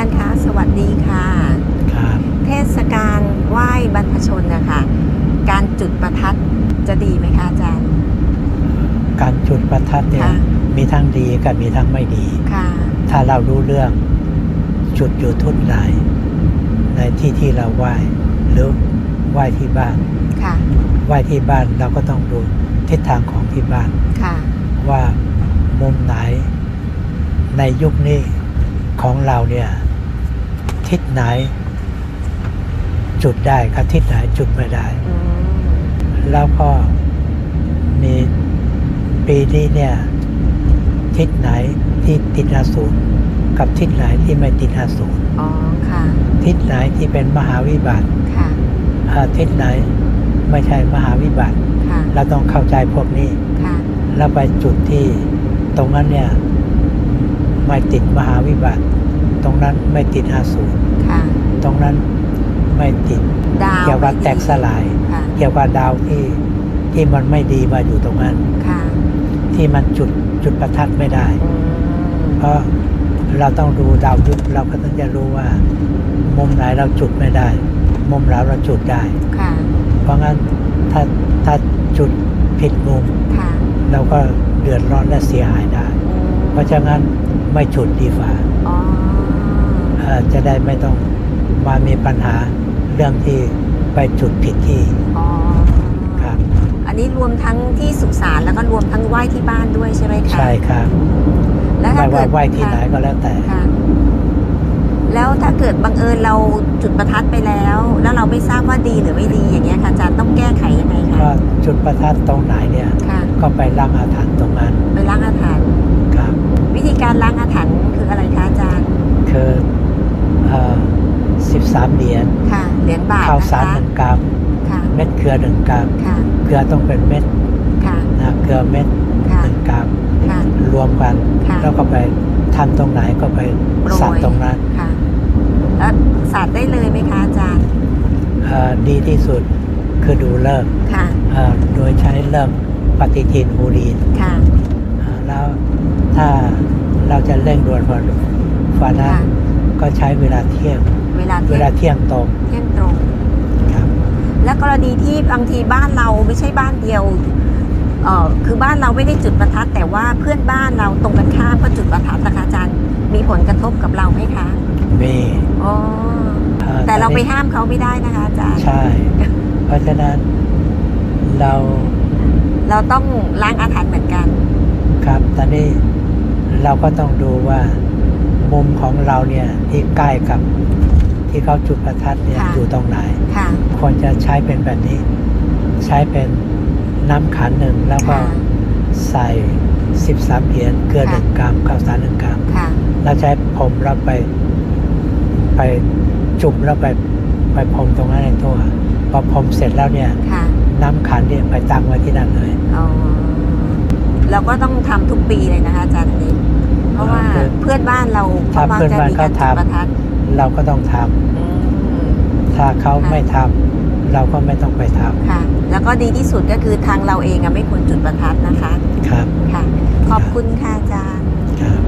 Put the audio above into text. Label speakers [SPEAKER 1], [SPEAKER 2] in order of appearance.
[SPEAKER 1] ารย์คะสวัสดีค่ะ
[SPEAKER 2] ครับ
[SPEAKER 1] เทศกาลไหว้บรรพชนนะคะ การจุดประทัดจะดีไหมคะอาจารย์
[SPEAKER 2] การจุดประทัดเนี่ย
[SPEAKER 1] ค่ะ
[SPEAKER 2] มีทั้งดีกับมีทั้งไม่ดี
[SPEAKER 1] ค่ะ
[SPEAKER 2] ถ้าเรารู้เรื่องจุดอยู่ทุนไหนในที่ที่เราไหว้หรือไหว้ที่บ้าน
[SPEAKER 1] ค่ะ
[SPEAKER 2] ไหว้ที่บ้านเราก็ต้องดูทิศทางของที่บ้าน
[SPEAKER 1] ค่ะ
[SPEAKER 2] ว่ามุมไหนในยุคนี้ของเราเนี่ย ทิศไหน จุดได้กับทิศไหนจุดไม่ได้
[SPEAKER 1] อืม
[SPEAKER 2] แล้วก็มีปีนี้เนี่ย ทิศไหนที่ติดอาสูรกับทิศไหนที่ไม่ติดอาสูร
[SPEAKER 1] อ๋อค่ะ
[SPEAKER 2] ทิศไหนที่เป็นมหาวิบัติ
[SPEAKER 1] ค่ะ
[SPEAKER 2] อ่าทิศไหนไม่ใช่มหาวิบัติ
[SPEAKER 1] ค่ะ
[SPEAKER 2] เราต้องเข้าใจพวกนี้
[SPEAKER 1] ค่ะ
[SPEAKER 2] แล้วไปจุดที่ตรงนั้นเนี่ยไม่ติดมหาวิบัติ ตรงนั้นไม่ติดอาสูร
[SPEAKER 1] ค่ะ
[SPEAKER 2] ตรงนั้นไม่ติด
[SPEAKER 1] ดาว
[SPEAKER 2] เกี่ยวกับ
[SPEAKER 1] ไม่ดี
[SPEAKER 2] แตกสลาย
[SPEAKER 1] ค่ะ
[SPEAKER 2] เกี่ยวกับดาวที่ที่มันไม่ดีมาอยู่ตรงนั้น
[SPEAKER 1] ค่ะ
[SPEAKER 2] ที่มันจุดจุดประทัดไม่ได้
[SPEAKER 1] อืม
[SPEAKER 2] เพราะเราต้องดูดาวยุคเราก็ต้องจะรู้ว่า มุมไหนเราจุดไม่ได้ มุมเราเราจุดได้
[SPEAKER 1] ค่ะ
[SPEAKER 2] เพราะงั้นถ้าถ้าจุดผิดมุม
[SPEAKER 1] ค่ะ
[SPEAKER 2] เราก็เดือดร้อนและเสียหายได้
[SPEAKER 1] อืม
[SPEAKER 2] เพราะฉะนั้นไม่จุดดีฝ่า
[SPEAKER 1] อ๋อ
[SPEAKER 2] เอ่อ จะได้ไม่ต้องมามีปัญหาเรื่องที่ไปจุดผิดที่
[SPEAKER 1] อ๋อ
[SPEAKER 2] ครับ
[SPEAKER 1] อันนี้รวมทั้งที่สุสานแล้วก็รวมทั้งไหว้ที่บ้านด้วยใช่ไหมคะ
[SPEAKER 2] ใช่ครับ
[SPEAKER 1] แล้วถ้า
[SPEAKER 2] ไม่
[SPEAKER 1] เกิ
[SPEAKER 2] ว่า
[SPEAKER 1] ด
[SPEAKER 2] ไหว้ที่ไหน
[SPEAKER 1] ค่ะ
[SPEAKER 2] ก็แล้วแต่
[SPEAKER 1] ค่ะแล้วถ้าเกิดบังเอิญเราจุดประทัดไปแล้ว แล้วเราไม่ทราบว่าดีหรือไม่ดีอย่างเงี้ยค่ะอาจารย์ต้องแก้ไขยังไงคะ
[SPEAKER 2] ก็จุดประทัดตรงไหนเนี่ย
[SPEAKER 1] ค่ะ
[SPEAKER 2] ก็ไปล้างอาถรรพ์ตรงนั้น
[SPEAKER 1] ไปล้างอาถรรพ์
[SPEAKER 2] ครับ
[SPEAKER 1] วิธีการล้างอาถรรพ์คืออะไรคะอาจารย์
[SPEAKER 2] คือ สิบสามเหรียญ
[SPEAKER 1] ค่ะเหรียญบาท
[SPEAKER 2] ข้าว
[SPEAKER 1] นะ
[SPEAKER 2] สาร
[SPEAKER 1] คะ
[SPEAKER 2] หนึ่งกรัม
[SPEAKER 1] ค่ะ
[SPEAKER 2] เม็ดเกลือหนึ่งกรัม
[SPEAKER 1] ค่ะ
[SPEAKER 2] เกลือต้องเป็นเม็ด
[SPEAKER 1] ค่ะ
[SPEAKER 2] นะเกลือเม็ด
[SPEAKER 1] ค่ะ
[SPEAKER 2] หนึ่งกรัม
[SPEAKER 1] ค่ะ
[SPEAKER 2] รวมกัน
[SPEAKER 1] ค่ะ
[SPEAKER 2] แล้วก็ไปทำตรงไหนก็ไป
[SPEAKER 1] โปรย
[SPEAKER 2] สับตรงนั้น
[SPEAKER 1] ค่ะแล้วสาดได้เลยไหมคะอาจารย์
[SPEAKER 2] เอ่อดีที่สุดคือดูเลิกษ์
[SPEAKER 1] ค่ะ
[SPEAKER 2] เอ่อโดยใช้เลิกษ์ปฏิทินอูรีน
[SPEAKER 1] ค่ะ
[SPEAKER 2] อ่าแล้วถ้าเราจะเร่งด่วนกว่าฟ้านั้น
[SPEAKER 1] ค่ะ
[SPEAKER 2] ก็ใช้เวลาเที่ยง
[SPEAKER 1] เวลา
[SPEAKER 2] เว
[SPEAKER 1] เที่ยง
[SPEAKER 2] ลาเที่ยงตรง
[SPEAKER 1] เที่ยงตรง
[SPEAKER 2] ครับ
[SPEAKER 1] และกรณีที่บางทีบ้านเราไม่ใช่บ้านเดียวเอ่อคือบ้านเราไม่ได้จุดประทัด แต่ว่าเพื่อนบ้านเราตรงกันข้ามก็จุดประทัดนะคะอาจารย์มีผลกระทบกับเราไหมคะ
[SPEAKER 2] มี
[SPEAKER 1] อ๋อ
[SPEAKER 2] อ่
[SPEAKER 1] แต่เรา
[SPEAKER 2] อน
[SPEAKER 1] ไป
[SPEAKER 2] นี้
[SPEAKER 1] ห้ามเขาไม่ได้นะคะอาจารย์
[SPEAKER 2] ใช่ เพราะฉะนั้นเรา
[SPEAKER 1] เราต้องล้างอาถรรพ์เหมือนกัน
[SPEAKER 2] ครับ ตอนนี้เราก็ต้องดูว่ามุมของเราเนี่ยที่ใกล้กับ ที่เขาจุดประทัดเนี่ย
[SPEAKER 1] ค่ะ
[SPEAKER 2] อยู่ตรงไหน
[SPEAKER 1] ค่ะ
[SPEAKER 2] ควรจะใช้เป็นแบบนี้ ใช้เป็นน้ำขันหนึ่งแล้วก็
[SPEAKER 1] ค่ะ
[SPEAKER 2] ใส่13เหรียญเกลือห
[SPEAKER 1] ค่ะ
[SPEAKER 2] นึ่งกรัมข้าวสารหนึ่งกรัม
[SPEAKER 1] ค่ะ
[SPEAKER 2] แล้วใช้พรมแล้วไปไปจุ่มแล้วไปไปพรมตรงนั้นในตัวพอพรมเสร็จแล้วเนี่ย
[SPEAKER 1] ค่ะ
[SPEAKER 2] น้ำขันเนี่ยไปตั้งไว้ที่นั่นเลย
[SPEAKER 1] อ๋อเราก็ต้องทำทุกปีเลยนะคะอาจารย์อันนี้ เพราะว่า
[SPEAKER 2] คือ
[SPEAKER 1] เพื่อนบ้านเรา
[SPEAKER 2] ถ้า
[SPEAKER 1] ก็มัก
[SPEAKER 2] เพื่อน
[SPEAKER 1] จะ
[SPEAKER 2] บ้าน
[SPEAKER 1] มีการจุด
[SPEAKER 2] เขาทำ
[SPEAKER 1] ประทัด
[SPEAKER 2] เราก็ต้องทำ
[SPEAKER 1] อืม
[SPEAKER 2] ถ้าเขา
[SPEAKER 1] ค่ะ
[SPEAKER 2] ไม่ทำเราก็ไม่ต้องไปท
[SPEAKER 1] ค่ะ แล้วก็ดีที่สุดก็คือทางเราเองอะไม่ควรจุดประทัดนะคะำ
[SPEAKER 2] ครับ
[SPEAKER 1] ค่ะ ขอบคุณค่ะอาจารย์
[SPEAKER 2] ครับ